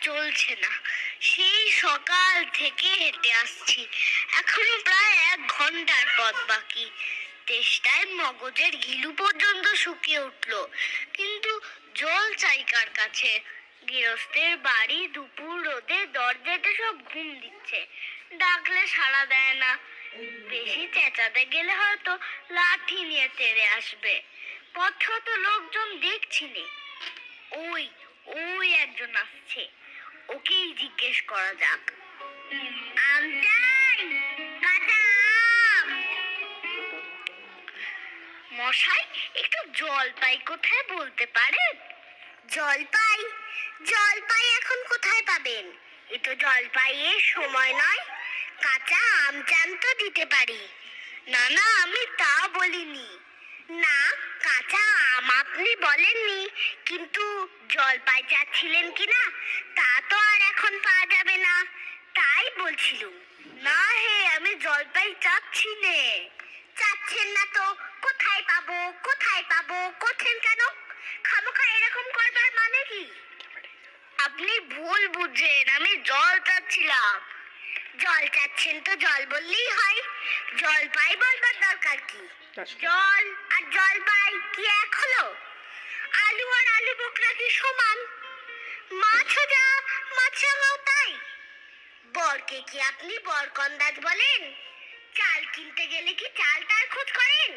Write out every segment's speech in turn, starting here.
চলছে না। সেই সকাল থেকে হেঁটে আসছি। এখনও প্রায় এক ঘণ্টার পথ বাকি। তেষ্টায় মগজের ঘিলু পর্যন্ত শুকিয়ে উঠল। কিন্তু জল চাই কার কাছে? গৃহস্থের বাড়ি দুপুর রোদে দরজাতে সব ঘুম দিচ্ছে। ডাকলে সাড়া দেয় না। বেশি চেঁচাতে গেলে হয়তো লাঠি নিয়ে তেড়ে আসবে। পথে তো লোকজন দেখছি নে। ওই ওই একজন আসছে। ওকেই জিজ্ঞেস করা যাক। মশাই একটু জলপাই কোথায় বলতে পারেন? জলপাই? জলপাই এখন কোথায় পাবেন? এ তো জলপাইয়ের সময় নয়। কাঁচা আম চান তো দিতে পারি। না না আমি তা বলিনি। না কাঁচা আপনি বলেননি, কিন্তু জলপাই চাচ্ছিলেন কি না তা তো আর এখন পাওয়া যাবে না। তাই বলছিলুম, না হে, আমি জলপাই চাচ্ছি নে চাচ্ছেন না তো, কোথায় পাবো কোথায় পাবো, করছেন কেন? খামোখা এরকম করবার মানে কি? আপনি ভুল বুঝছেন, আমি জল চাচ্ছিলাম। জল চাচ্ছেন তো জল বললেই হয় জল পাই বলবার দরকার কি? জল আর জল পাই কি এক হলো? আলু আর আলু বোকরা কি সমান? মাছও যা মাছরাঙাও তাই। বরকে কি আপনি বরকন্দাজ বলেন? চাল কিনতে গেলে কি চাল তার খোঁজ করেন?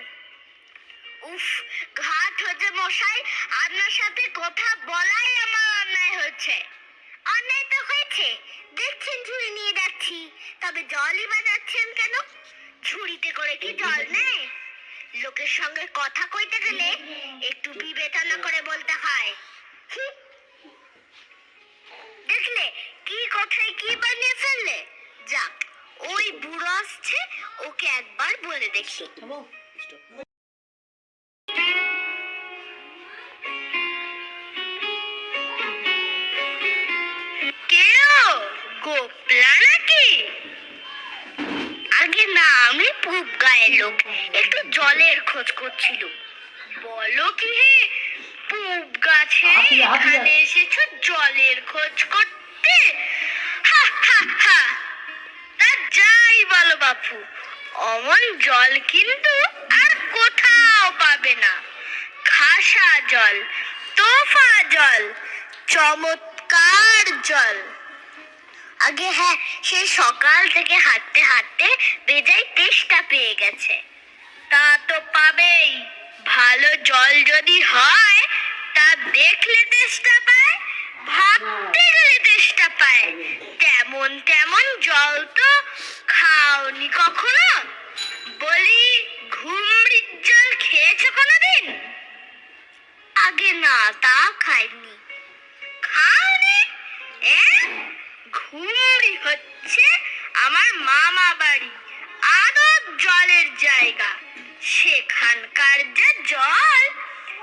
উফ ঘাট হচ্ছে মশাই আপনার সাথে কথা বলাই আমার অন্যায় হচ্ছে অন্যায় তো হয়েছে। দেখছেন ঝুড়ি নিয়ে যাচ্ছি। তবে জলই বাজাচ্ছেন কেন? ঝুড়িতে করে কি জল নেয় লোকের সঙ্গে কথা কইতে গেলে একটু বিবেচনা করে বলতে হয়। দেখলে কি কথায় কি বানিয়ে ফেললে? যাক, ওই বুড়ো আসছে, ওকে একবার বলে দেখি। কেউ গোপলা নাকি? আগে না আমি পুব গায়ের লোক। একটু জলের খোঁজ করছিল। বলো কি হে পুব গাছে। এখানে এসেছ জলের খোঁজ করতে? হা হা হা। তা যাই বলো বাপু অমন জল কিন্তু আর কোথাও পাবে না। খাসা জল তোফা জল চমৎকার জল। আগে হ্যাঁ সেই সকাল থেকে হাঁটতে হাঁটতে বেজাই তেষ্টা পেয়ে গেছে। তা তো পাবেই। ভালো জল যদি হয়, তা দেখলে তেষ্টা পায়, ভাবতে গেলে তেষ্টা পায়। তেমন তেমন জল তো খাওনি কখনো। আমার মামা বাড়ি আরও জলের জায়গা। সেখানকার যে জল,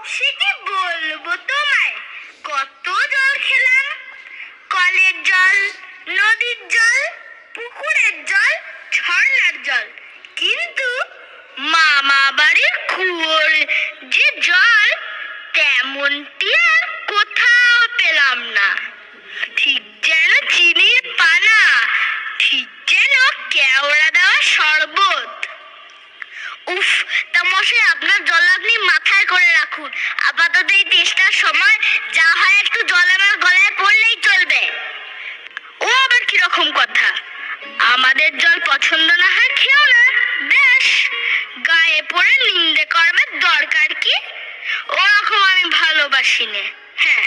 সে কি বলব তোমায়? কত জল খেলাম? কলের জল, নদীর জল, পুকুরের জল, ঝর্ণার জল। কিন্তু মামা বাড়ির কুয়োর যে জল, তেমনটি আর কোথাও পেলাম না। মশাই আপনার জল আপনি মাথায় করে রাখুন। আপাতত এই তেষ্টার সময় যা হয় একটু জল আমার গলায় পড়লেই চলবে। ও আবার কীরকম কথা? আমাদের জল পছন্দ না হয় খেও না বেশ গায়ে পড়ে নিন্দে করবার দরকার কি? ওরকম আমি ভালোবাসি নে। হ্যাঁ।